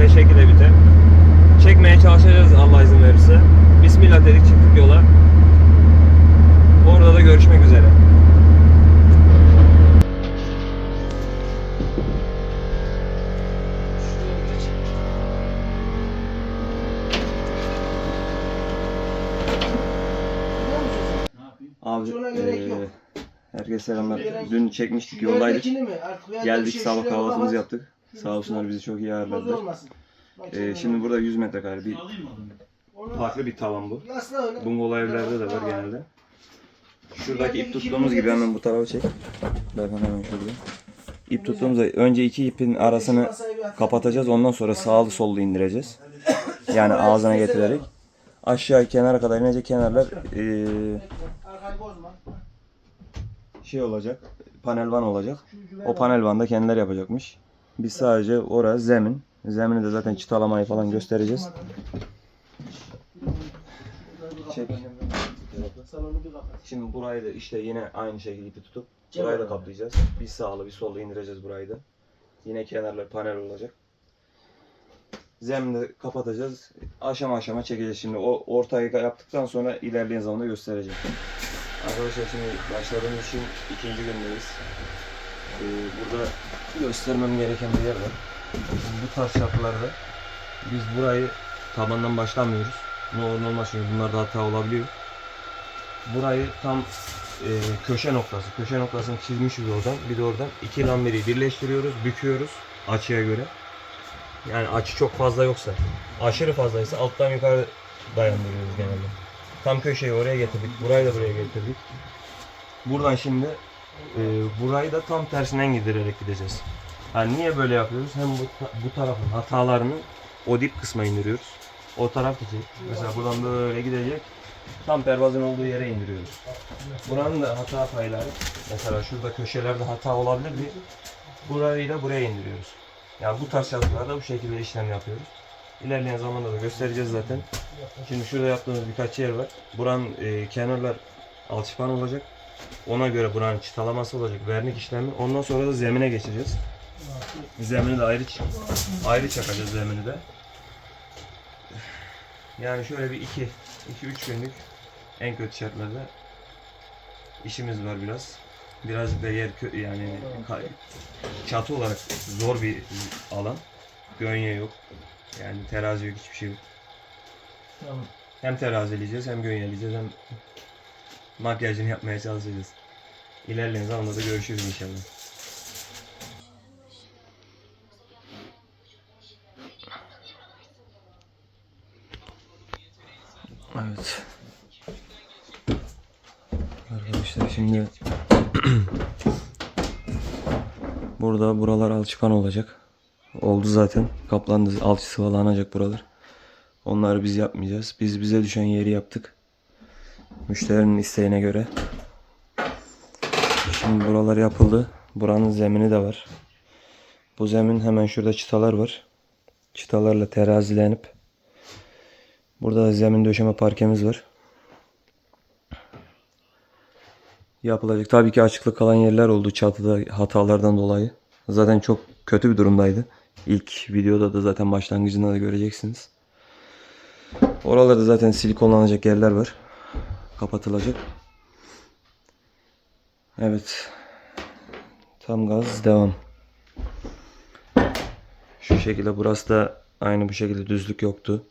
5'e gide bite. Çekmeye çalışacağız Allah izin verirse. Bismillah dedik çıktık yola. Orada da görüşmek üzere. Abi, e, herkese selamlar. Dün çekmiştik yoldaydık. Geldik sabah kahvaltımızı yaptık. Sağ olsunlar bizi çok iyi Toz ağırladılar. olmasın. Bak Ee, şimdi burada 100 metrekare bir Onu- farklı bir tavan bu. Yasla öyle. Bungalov evlerde de var genelde. Şuradaki ip tuttuğumuz gibi hemen bu tarafa çek. Bakın hemen şurada. İp tuttuğumuzda önce iki ipin arasını kapatacağız. Ondan sonra sağlı sollu indireceğiz. Yani ağzına getirerek. Aşağı kenara kadar inecek kenarlar eee, Arkayı bozma. şey olacak. Panel van olacak. O panel van da kendileri yapacakmış. Biz sadece orası zemin. Zemini de zaten çıtalamayı falan göstereceğiz. Çek. Şimdi burayı da işte yine aynı şekilde ipi tutup burayı da kaplayacağız. Bir sağlı bir sollu indireceğiz burayı da. Yine kenarlar panel olacak. Zemini kapatacağız. Aşama aşama çekeceğiz şimdi. O ortayı yaptıktan sonra ilerleyen zamanda göstereceğim. Arkadaşlar şimdi başladığımız için ikinci gündeyiz. Ee, burada göstermem gereken bir yer var. Bu tarz şartlarda biz burayı tabandan başlamıyoruz. Ne olur ne olmaz çünkü bunlarda hata olabiliyor burayı tam e, köşe noktası, köşe noktasını çizmişiz oradan. Bir de oradan iki lamberi birleştiriyoruz, büküyoruz açıya göre. Yani açı çok fazla yoksa, aşırı fazlaysa alttan yukarı dayandırıyoruz genelde. Tam köşeyi oraya getirdik, burayı da buraya getirdik. Buradan şimdi e, burayı da tam tersinden gidererek gideceğiz. Yani niye böyle yapıyoruz? Hem bu, bu tarafın hatalarını o dip kısma indiriyoruz. O taraf için. Mesela buradan böyle gidecek. Tam pervazın olduğu yere indiriyoruz. Buranın da hata payları, mesela şurada köşelerde hata olabilir diye burayı da buraya indiriyoruz. Yani bu tarz çalışmalarda bu şekilde işlem yapıyoruz. İlerleyen zamanda da göstereceğiz zaten. Şimdi şurada yaptığımız birkaç yer var. Buranın e, kenarlar alçıpan olacak. Ona göre buranın çıtalaması olacak, vernik işlemi. Ondan sonra da zemine geçeceğiz. Zemini de ayrı ayrı çakacağız zemini de. Yani şöyle bir iki 2-3 günlük en kötü şartlarda işimiz var biraz. Birazcık da yer yani çatı olarak zor bir alan. Gönye yok. Yani terazi yok hiçbir şey yok. Hem terazileyeceğiz hem gönyeleyeceğiz hem makyajını yapmaya çalışacağız. İlerleyen zamanda da görüşürüz inşallah. Evet. Arkadaşlar şimdi burada buralar alçıpan olacak. Oldu zaten. Kaplandı. Alçı sıvalanacak buralar. Onları biz yapmayacağız. Biz bize düşen yeri yaptık. Müşterinin isteğine göre. Şimdi buralar yapıldı. Buranın zemini de var. Bu zemin hemen şurada çıtalar var. Çıtalarla terazilenip Burada da zemin döşeme parkemiz var. Yapılacak. Tabii ki açıklık kalan yerler oldu çatıda hatalardan dolayı. Zaten çok kötü bir durumdaydı. İlk videoda da zaten başlangıcında da göreceksiniz. Oralarda zaten silikonlanacak yerler var. Kapatılacak. Evet. Tam gaz devam. Şu şekilde burası da aynı bu şekilde düzlük yoktu.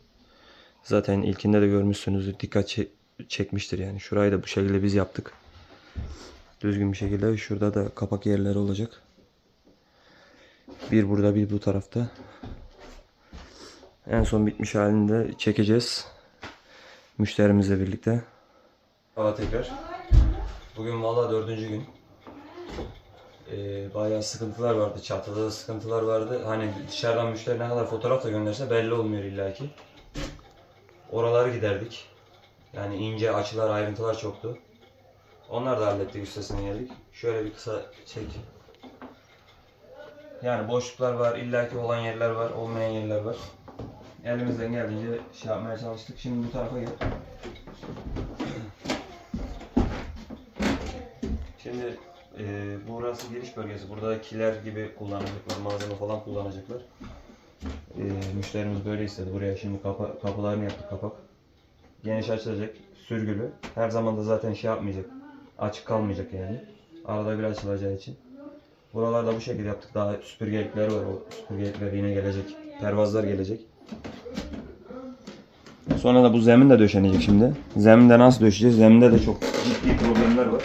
Zaten ilkinde de görmüşsünüzdür. Dikkat çe- çekmiştir yani. Şurayı da bu şekilde biz yaptık. Düzgün bir şekilde. Şurada da kapak yerleri olacak. Bir burada bir bu tarafta. En son bitmiş halinde çekeceğiz. Müşterimizle birlikte. Hava tekrar. Bugün valla dördüncü gün. e, bayağı sıkıntılar vardı. Çatıda da sıkıntılar vardı. Hani dışarıdan müşteri ne kadar fotoğraf da gönderse belli olmuyor illaki. Oraları giderdik. Yani ince açılar, ayrıntılar çoktu. Onlar da hallettik üstesine geldik. Şöyle bir kısa çek. Yani boşluklar var, illaki olan yerler var, olmayan yerler var. Elimizden geldiğince şey yapmaya çalıştık. Şimdi bu tarafa gel. Şimdi e, burası giriş bölgesi. Burada kiler gibi kullanacaklar, malzeme falan kullanacaklar. E, müşterimiz böyle istedi. Buraya şimdi kapa, kapılarını yaptık kapak. Geniş açılacak, sürgülü. Her zaman da zaten şey yapmayacak, açık kalmayacak yani. Arada bir açılacağı için. Buralarda bu şekilde yaptık. Daha süpürgelikleri var. O süpürgelikler yine gelecek. Pervazlar gelecek. Sonra da bu zemin de döşenecek şimdi. Zeminde nasıl döşeceğiz? Zeminde de çok ciddi problemler var.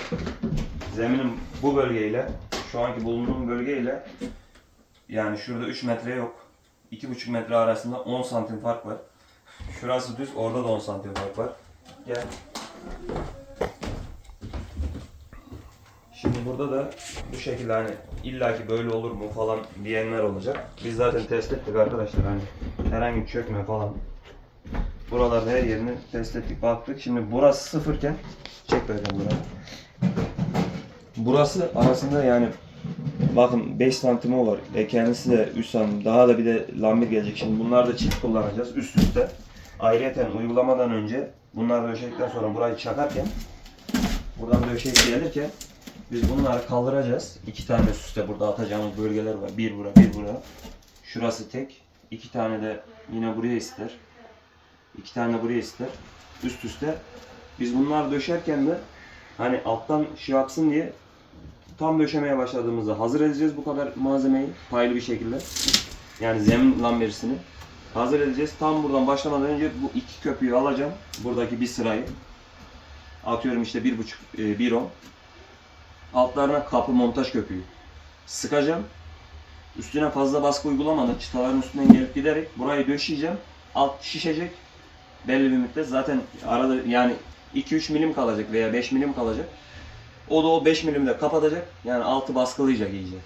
Zeminin bu bölgeyle, şu anki bulunduğum bölgeyle yani şurada 3 metre yok. 2,5 metre arasında 10 santim fark var. Şurası düz, orada da 10 santim fark var. Gel. Şimdi burada da bu şekilde hani illaki böyle olur mu falan diyenler olacak. Biz zaten test ettik arkadaşlar hani herhangi bir çökme falan. Buralarda her yerini test ettik baktık. Şimdi burası sıfırken çek bakalım burayı. Burası arasında yani bakın 5 santim o var. E kendisi de 3 santim. Daha da bir de lambir gelecek. Şimdi bunlar da çift kullanacağız üst üste. Ayrıyeten uygulamadan önce bunlar döşedikten sonra burayı çakarken buradan döşeyip gelirken biz bunları kaldıracağız. İki tane üst üste burada atacağımız bölgeler var. Bir bura, bir bura. Şurası tek. İki tane de yine buraya ister. İki tane buraya ister. Üst üste. Biz bunları döşerken de hani alttan şey yapsın diye tam döşemeye başladığımızda hazır edeceğiz bu kadar malzemeyi paylı bir şekilde. Yani zemin lamberisini hazır edeceğiz. Tam buradan başlamadan önce bu iki köpüğü alacağım. Buradaki bir sırayı. Atıyorum işte bir buçuk, e, bir on. Altlarına kapı montaj köpüğü. Sıkacağım. Üstüne fazla baskı uygulamadan çıtaların üstünden gelip giderek burayı döşeyeceğim. Alt şişecek. Belli bir müddet zaten arada yani 2-3 milim kalacak veya 5 milim kalacak. O da o 5 milimde kapatacak. Yani altı baskılayacak iyice.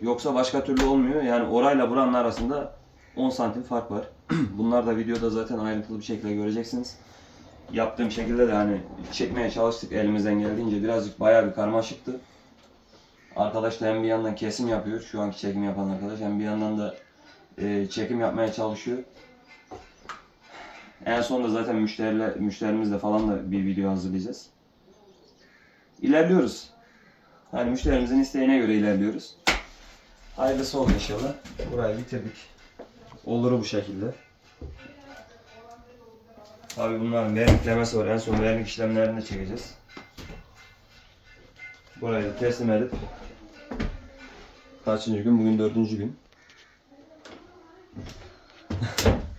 Yoksa başka türlü olmuyor. Yani orayla buranın arasında 10 santim fark var. Bunlar da videoda zaten ayrıntılı bir şekilde göreceksiniz. Yaptığım şekilde de hani çekmeye çalıştık elimizden geldiğince. Birazcık bayağı bir karmaşıktı. Arkadaş da hem bir yandan kesim yapıyor. Şu anki çekim yapan arkadaş. Hem bir yandan da e, çekim yapmaya çalışıyor. En sonunda zaten müşteriler, müşterimizle falan da bir video hazırlayacağız. İlerliyoruz. Hani müşterimizin isteğine göre ilerliyoruz. Hayırlısı oldu inşallah. Burayı bitirdik. Oluru bu şekilde. Tabi bunların verniklemesi var. En son vernik işlemlerini de çekeceğiz. Burayı da teslim edip kaçıncı gün? Bugün dördüncü gün.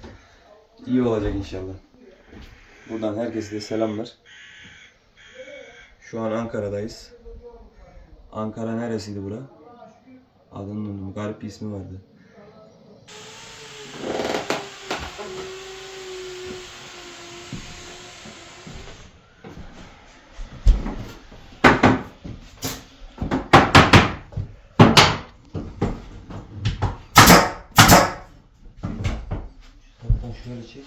İyi olacak inşallah. Buradan herkese de selamlar. Şu an Ankara'dayız. Ankara neresiydi bura? Adını unuttum. Garip bir ismi vardı. Buradan şöyle çek.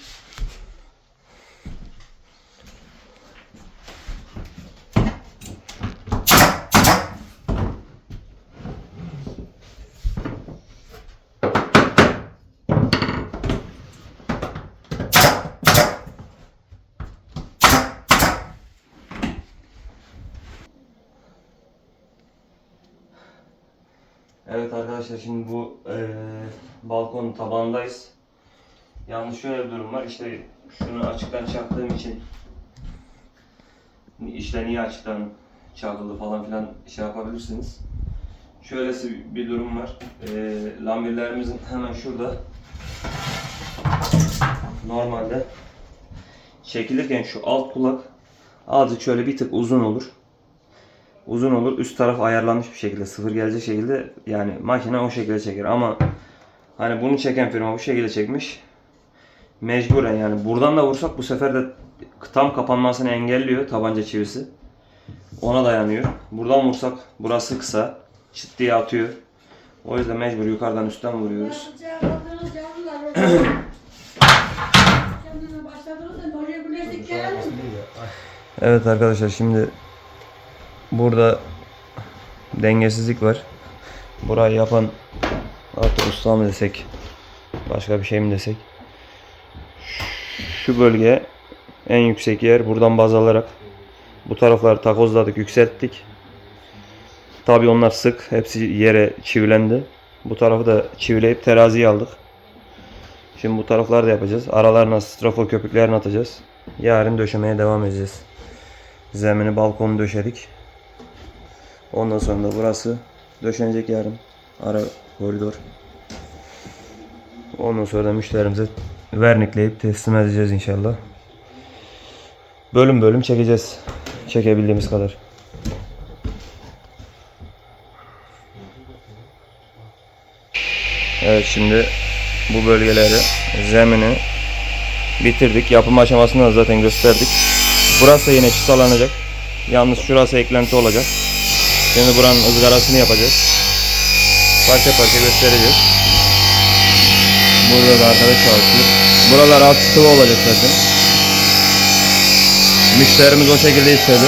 Evet arkadaşlar şimdi bu eee balkonun tabanındayız. Yalnız şöyle bir durum var. İşte şunu açıktan çaktığım için işte niye açıktan çakıldı falan filan şey yapabilirsiniz. Şöylesi bir durum var. Ee, lambirlerimizin hemen şurada normalde çekilirken şu alt kulak azıcık şöyle bir tık uzun olur. Uzun olur. Üst taraf ayarlanmış bir şekilde sıfır gelecek şekilde yani makine o şekilde çeker ama hani bunu çeken firma bu şekilde çekmiş mecburen yani buradan da vursak bu sefer de tam kapanmasını engelliyor tabanca çivisi. ona dayanıyor. Buradan vursak burası kısa. Çıt diye atıyor. O yüzden mecbur yukarıdan üstten vuruyoruz. Evet arkadaşlar şimdi burada dengesizlik var. Burayı yapan artık usta mı desek başka bir şey mi desek şu bölge en yüksek yer buradan baz alarak bu tarafları takozladık yükselttik. Tabi onlar sık hepsi yere çivilendi. Bu tarafı da çivileyip teraziye aldık. Şimdi bu tarafları da yapacağız. Aralarına strafor köpüklerini atacağız. Yarın döşemeye devam edeceğiz. Zemini balkonu döşedik. Ondan sonra da burası döşenecek yarın. Ara koridor. Ondan sonra da müşterimize vernikleyip teslim edeceğiz inşallah. Bölüm bölüm çekeceğiz. Çekebildiğimiz kadar. Evet şimdi bu bölgeleri zemini bitirdik. Yapım aşamasında da zaten gösterdik. Burası yine çıtalanacak. Yalnız şurası eklenti olacak. Şimdi buranın ızgarasını yapacağız. Parça parça göstereceğiz. Burada da arkadaş çalışıyor. Buralar alt sıvı olacak zaten. Müşterimiz o şekilde istedi.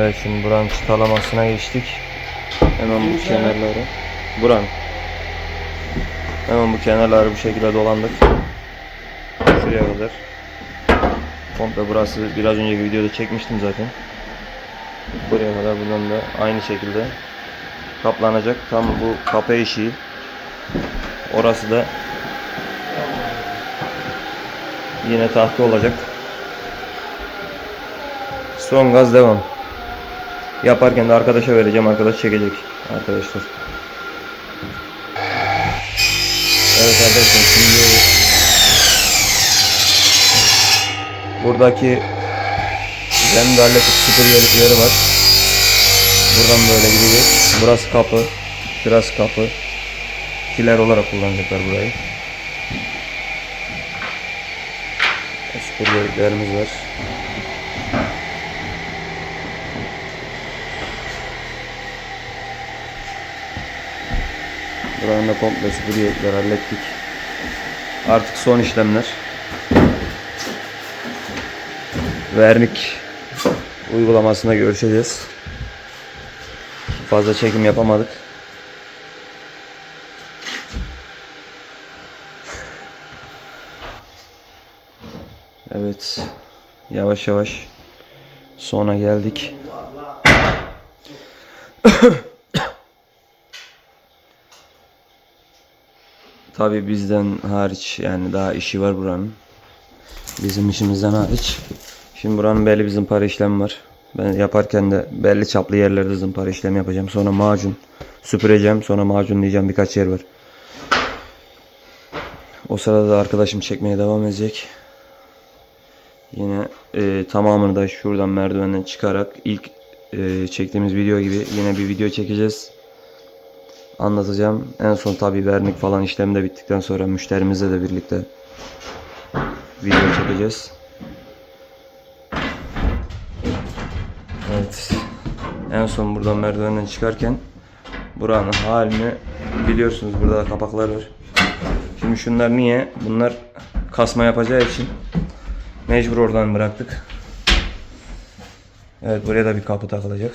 Evet şimdi buranın çıtalamasına geçtik. Hemen bu kenarları. Buranın. Hemen bu kenarları bu şekilde dolandık. Şuraya kadar. Komple burası biraz önceki videoda çekmiştim zaten. Buraya kadar buradan da aynı şekilde kaplanacak. Tam bu kapı eşiği. Orası da yine tahta olacak. Son gaz devam. Yaparken de arkadaşa vereceğim. Arkadaş çekecek. Arkadaşlar. Evet arkadaşlar şimdi buradaki hallettik sıfır yeri, var. Buradan böyle gidecek. Burası kapı. Şurası kapı. Kiler olarak kullanacaklar burayı. Süpür yerliklerimiz var. Buranın da komple süpürgelikler hallettik. Artık son işlemler. Vernik uygulamasında görüşeceğiz. Fazla çekim yapamadık. Evet. Yavaş yavaş sona geldik. Tabii bizden hariç yani daha işi var buranın. Bizim işimizden hariç. Şimdi buranın belli bir zımpara işlemi var. Ben yaparken de belli çaplı yerlerde zımpara işlemi yapacağım. Sonra macun süpüreceğim. Sonra macunlayacağım birkaç yer var. O sırada da arkadaşım çekmeye devam edecek. Yine e, tamamını da şuradan merdivenden çıkarak ilk e, çektiğimiz video gibi yine bir video çekeceğiz anlatacağım. En son tabi vernik falan işlemi de bittikten sonra müşterimizle de birlikte video çekeceğiz. Evet. En son buradan merdivenden çıkarken buranın halini biliyorsunuz burada da kapaklar var. Şimdi şunlar niye? Bunlar kasma yapacağı için mecbur oradan bıraktık. Evet buraya da bir kapı takılacak.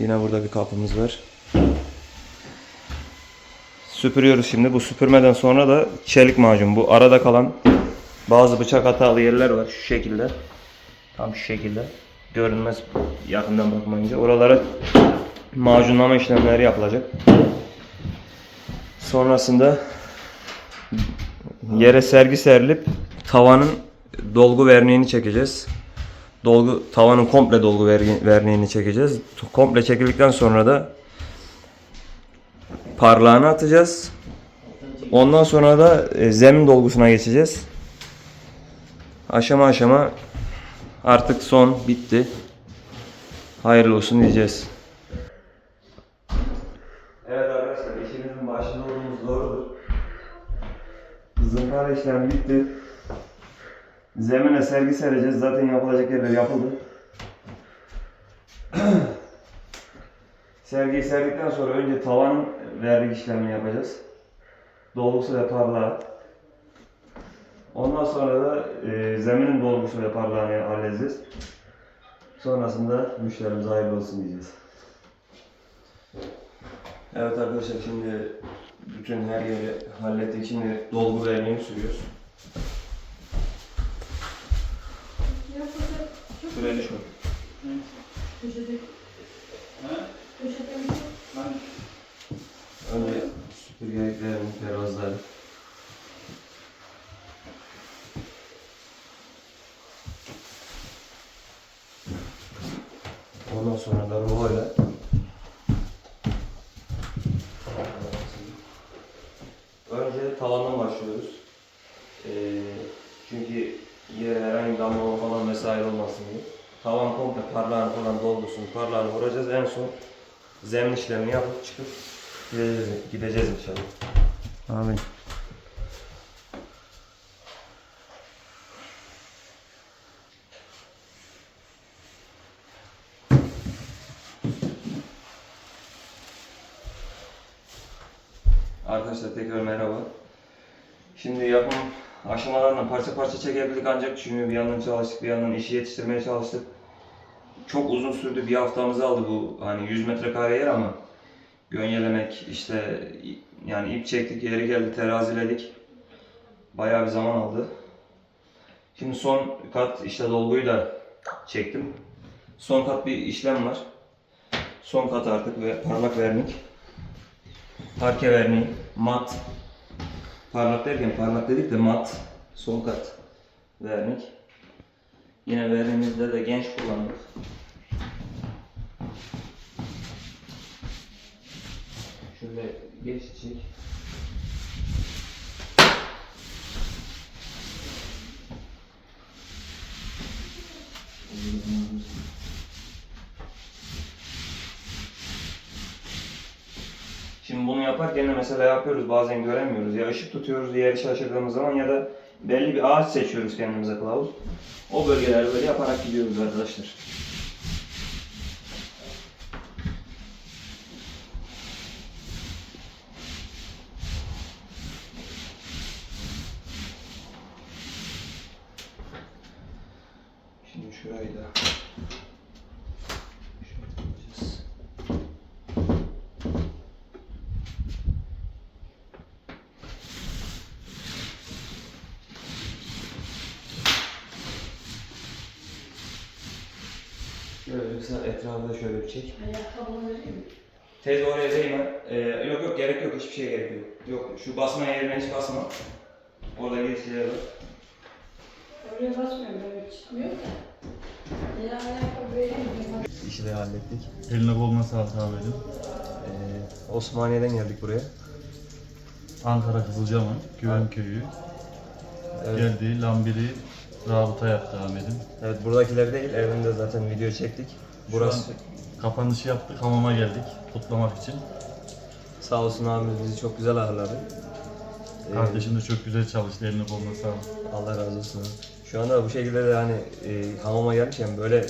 Yine burada bir kapımız var. Süpürüyoruz şimdi. Bu süpürmeden sonra da çelik macun. Bu arada kalan bazı bıçak hatalı yerler var. Şu şekilde. Tam şu şekilde. Görünmez yakından bakmayınca. Oralara macunlama işlemleri yapılacak. Sonrasında yere sergi serilip tavanın dolgu verniğini çekeceğiz. Dolgu tavanın komple dolgu verniğini çekeceğiz. Komple çekildikten sonra da parlağını atacağız. Ondan sonra da e, zemin dolgusuna geçeceğiz. Aşama aşama Artık son bitti. Hayırlı olsun diyeceğiz. Evet arkadaşlar işimizin başında olduğumuz doğrudur. Zımpara işlemi bitti. Zemine sergi sereceğiz. Zaten yapılacak yerler yapıldı. Sergiyi serdikten sonra önce tavanın verdik işlemini yapacağız. Dolgusu ve parlağı. Ondan sonra da e, zeminin dolgusu ve parlağını halledeceğiz. Sonrasında müşterimize hayırlı olsun diyeceğiz. Evet arkadaşlar şimdi bütün her yeri hallettik. Şimdi dolgu vermeyi sürüyoruz. Şuraya düşme. Köşede, He? köşede bir şey. Lan Önce süpürgeliklerini, terazları. Ondan sonra da ruloyla Önce tavandan başlıyoruz. Ee, çünkü yere herhangi bir damlama falan vesaire olmasın diye. Tavan komple parlağını falan doldursun, parlağını vuracağız. En son zemin işlemini yapıp çıkıp gideceğiz, gideceğiz inşallah. Amin. Arkadaşlar tekrar merhaba. Şimdi yapım aşamalarından parça parça çekebildik ancak çünkü bir yandan çalıştık bir yandan işi yetiştirmeye çalıştık. Çok uzun sürdü bir haftamızı aldı bu hani 100 metrekare yer ama gönyelemek işte yani ip çektik yeri geldi teraziledik. Bayağı bir zaman aldı. Şimdi son kat işte dolguyu da çektim. Son kat bir işlem var. Son kat artık ve parlak vernik. Parke verniği, mat. Parlak derken parlak dedik de mat. Son kat vernik. Yine verniğimizde de genç kullandık. Şöyle geçecek. Şimdi bunu yaparken de mesela yapıyoruz bazen göremiyoruz. Ya ışık tutuyoruz yeri şaşırdığımız zaman ya da belli bir ağaç seçiyoruz kendimize kılavuz. O bölgelerde böyle yaparak gidiyoruz arkadaşlar. Şimdi şurayı da şöyle yapacağız. Şöyle mesela etrafı da şöyle bir çek. Ayakkabını vereyim mi? Teyze oraya değme. Ee, yok yok gerek yok hiçbir şey gerek yok. Yok şu basma yerine hiç basma. Orada geçiciler var. Oraya basmıyorum böyle çıkmıyor da. Ya ayakkabı vereyim mi? İşi de hallettik. Eline koluna sağlık Ahmet'im. Ee, Osmaniye'den geldik buraya. Ankara Kızılcahamam, Güven Köyü. Evet. Geldi, lambiri rabıta yaptı Ahmet'im. Evet buradakiler değil evinde zaten video çektik. Burası kapanışı yaptık, hamama geldik kutlamak için. sağ olsun abimiz bizi çok güzel ağırladı. Ee, Kardeşim de çok güzel çalıştı, eline koluna sağlık. Allah razı olsun. Şu anda bu şekilde de hani e, hamama gelmişken böyle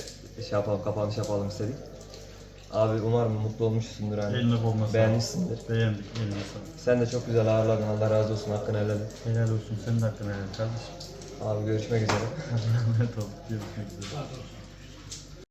şey yapalım, kapanış yapalım istedik. Abi umarım mutlu olmuşsundur hani. Eline koluna sağlık. Beğenmişsindir. Beğendik, eline sağlık. Sen de çok güzel ağırladın. Allah razı olsun. Hakkını helal et. Helal olsun, senin de hakkını helal kardeşim. Abi görüşmek üzere. Emanet ol, görüşmek üzere.